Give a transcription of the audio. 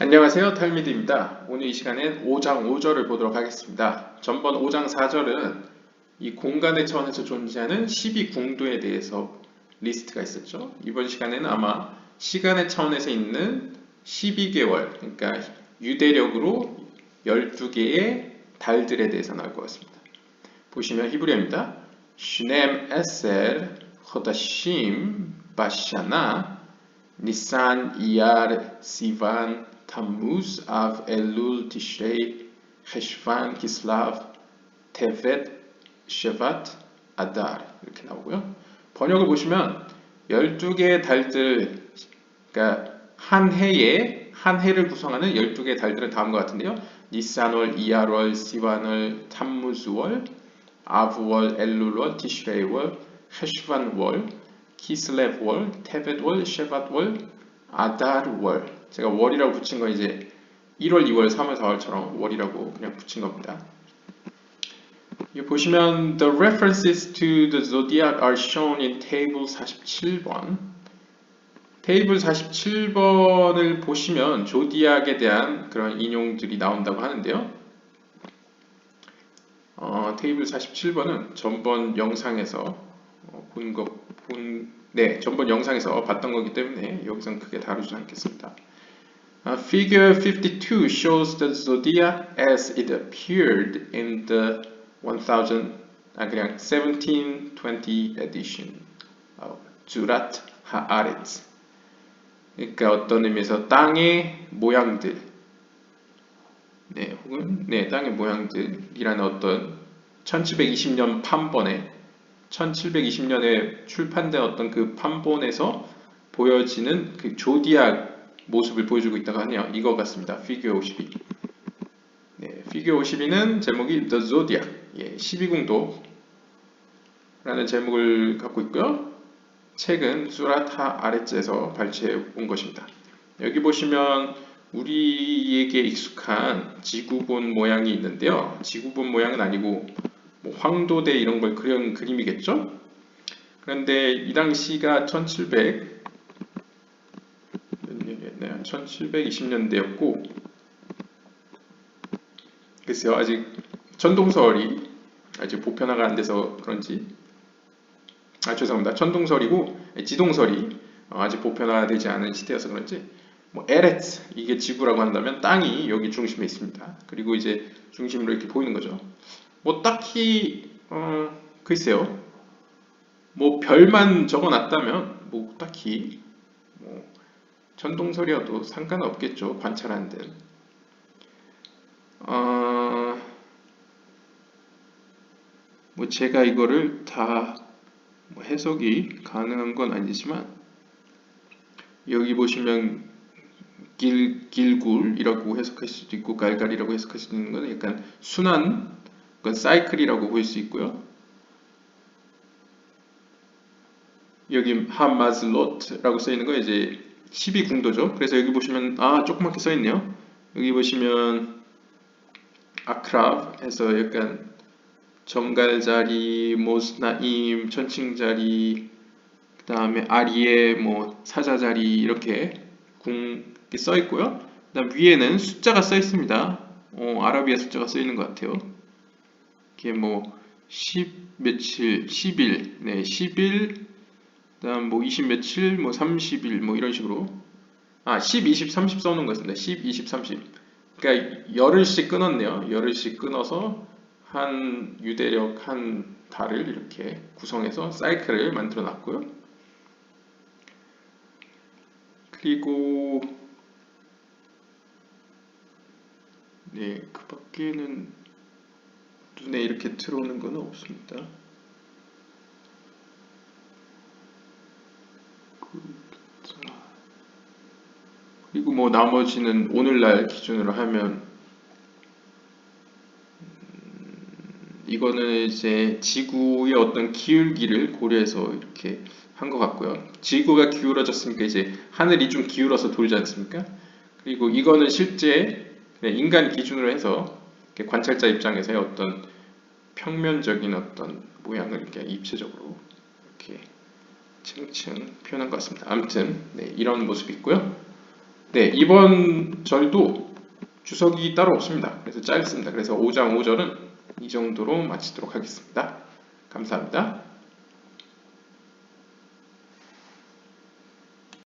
안녕하세요. 탈미드입니다. 오늘 이 시간엔 5장 5절을 보도록 하겠습니다. 전번 5장 4절은 이 공간의 차원에서 존재하는 12궁도에 대해서 리스트가 있었죠. 이번 시간에는 아마 시간의 차원에서 있는 12개월, 그러니까 유대력으로 12개의 달들에 대해서 나올 것 같습니다. 보시면 히브리어입니다. 슈넴 에셀 호다심 바샤나 니산 이알 시반 타무스 아브 엘룰 티슈레이 헤시반 키슬라브 테벳 쉐vat 아달 이렇게 나오고요. 번역을 보시면 12개의 달들 그러니까 한 해에 한 해를 구성하는 12개의 달들은 다음과 같은데요. 니산월, 이알월, 시반월, 탐무즈월, 아브월, 엘룰월, 티슈레이월, 헤슈반월, 키슬랩월, 테벳월, 쉐밧월, 아달월 제가 월이라고 붙인 건 이제 1월, 2월, 3월, 4월처럼 월이라고 그냥 붙인 겁니다. 여기 보시면 the references to the zodiac are shown in table 47번. 테이블 47번을 보시면 조디악에 대한 그런 인용들이 나온다고 하는데요. 어, 테이블 47번은 전번 영상에서 어, 본 거, 본, 네, 전번 영상에서 봤던 거기 때문에 여기선 크게 다루지 않겠습니다. Uh, figure 52 shows the zodiac as it appeared in the 1000, 아 그냥 1720 edition 주랏 하아렛. 그러니까 어떤 의미에서 땅의 모양들, 네, 혹은 네, 땅의 모양들이라는 어떤 1720년 판본에 1720년에 출판된 어떤 그 판본에서 보여지는 그 조디악 모습을 보여주고 있다고 하네요. 이거 같습니다. 피규어 52. 네, 피규어 52는 제목이 The Zodiac, 예, 12궁도라는 제목을 갖고 있고요. 책은 수라타 아레츠에서 발췌해 온 것입니다. 여기 보시면 우리에게 익숙한 지구본 모양이 있는데요. 지구본 모양은 아니고 뭐 황도대 이런 걸 그린 그림이겠죠? 그런데 이 당시가 1700몇 1720년대였고 글쎄요 아직 전동설이 아직 보편화가 안 돼서 그런지 아 죄송합니다. 천동설이고 지동설이 어, 아직 보편화되지 않은 시대여서 그런지 뭐 에레츠 이게 지구라고 한다면 땅이 여기 중심에 있습니다. 그리고 이제 중심으로 이렇게 보이는 거죠. 뭐 딱히 어, 글쎄요. 뭐 별만 적어놨다면 뭐 딱히 뭐 전동설이어도 상관 없겠죠. 관찰하는 데는. 어, 뭐 제가 이거를 다뭐 해석이 가능한 건 아니지만 여기 보시면 길, 길굴이라고 해석할 수도 있고 갈갈이라고 해석할 수도 있는 것은 약간 순환, 그건 사이클이라고 볼 수 있고요. 여기 하마즐롯라고 써 있는 거 이제 12궁도죠. 그래서 여기 보시면 아 조그맣게 써 있네요. 여기 보시면 아크랍 해서 약간 정갈자리, 모스나임, 천칭자리, 그 다음에 아리에, 뭐 사자자리 이렇게 궁 써 있고요. 그 다음 위에는 숫자가 써 있습니다. 어, 아라비아 숫자가 써 있는 것 같아요. 이게 뭐 10 며칠, 10일, 네, 10일, 그다음 뭐 20 며칠, 뭐 30일, 뭐 이런 식으로 아, 10, 20, 30 써놓은 거 있습니다. 10, 20, 30. 그러니까 열흘씩 끊었네요. 열흘씩 끊어서 한 유대력 한 달을 이렇게 구성해서 사이클을 만들어 놨고요. 그리고 네, 그 밖에는 눈에 이렇게 들어오는 건 없습니다. 그리고 뭐 나머지는 오늘날 기준으로 하면 이거는 이제 지구의 어떤 기울기를 고려해서 이렇게 한 것 같고요. 지구가 기울어졌으니까 이제 하늘이 좀 기울어서 돌지 않습니까? 그리고 이거는 실제 인간 기준으로 해서 관찰자 입장에서의 어떤 평면적인 어떤 모양을 이렇게 입체적으로 이렇게 층층 표현한 것 같습니다. 아무튼 네, 이런 모습이 있고요. 네, 이번 절도 주석이 따로 없습니다. 그래서 짧습니다. 그래서 5장 5절은 이 정도로 마치도록 하겠습니다. 감사합니다.